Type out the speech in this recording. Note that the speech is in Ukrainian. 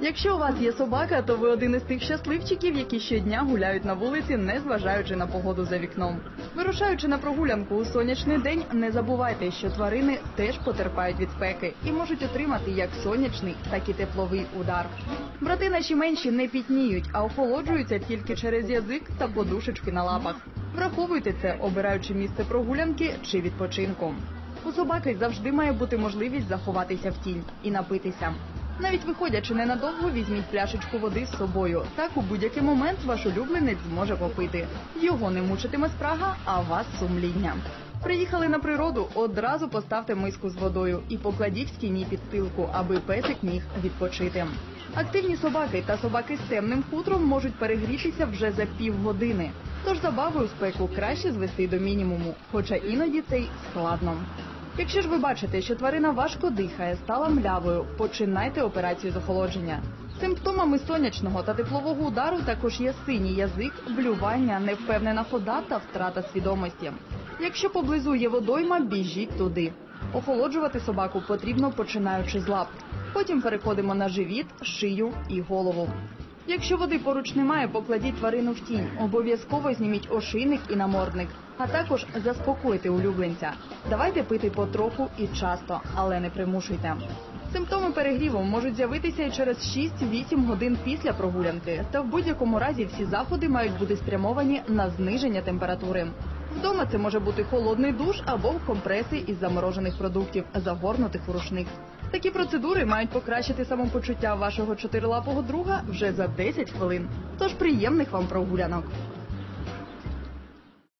Якщо у вас є собака, то ви один із тих щасливчиків, які щодня гуляють на вулиці, не зважаючи на погоду за вікном. Вирушаючи на прогулянку у сонячний день, не забувайте, що тварини теж потерпають від спеки і можуть отримати як сонячний, так і тепловий удар. Брати наші менші не пітніють, а охолоджуються тільки через язик та подушечки на лапах. Враховуйте це, обираючи місце прогулянки чи відпочинку. У собаки завжди має бути можливість заховатися в тінь і напитися. Навіть виходячи ненадовго, візьміть пляшечку води з собою. Так у будь-який момент ваш улюбленець зможе попити. Його не мучитиме спрага, а вас сумління. Приїхали на природу, одразу поставте миску з водою і покладіть в тіні підстилку, аби песик міг відпочити. Активні собаки та собаки з темним хутром можуть перегрітися вже за півгодини. Тож забаву у спеку краще звести до мінімуму, хоча іноді це й складно. Якщо ж ви бачите, що тварина важко дихає, стала млявою, починайте операцію з охолодження. Симптомами сонячного та теплового удару також є синій язик, блювання, невпевнена хода та втрата свідомості. Якщо поблизу є водойма, біжіть туди. Охолоджувати собаку потрібно починаючи з лап. Потім переходимо на живіт, шию і голову. Якщо води поруч немає, покладіть тварину в тінь. Обов'язково зніміть ошийник і намордник, а також заспокойте улюбленця. Давайте пити потроху і часто, але не примушуйте. Симптоми перегріву можуть з'явитися і через 6-8 годин після прогулянки. Та в будь-якому разі всі заходи мають бути спрямовані на зниження температури. Вдома це може бути холодний душ або компреси із заморожених продуктів, загорнутих у рушник. Такі процедури мають покращити самопочуття вашого чотирилапого друга вже за 10 хвилин. Тож приємних вам прогулянок.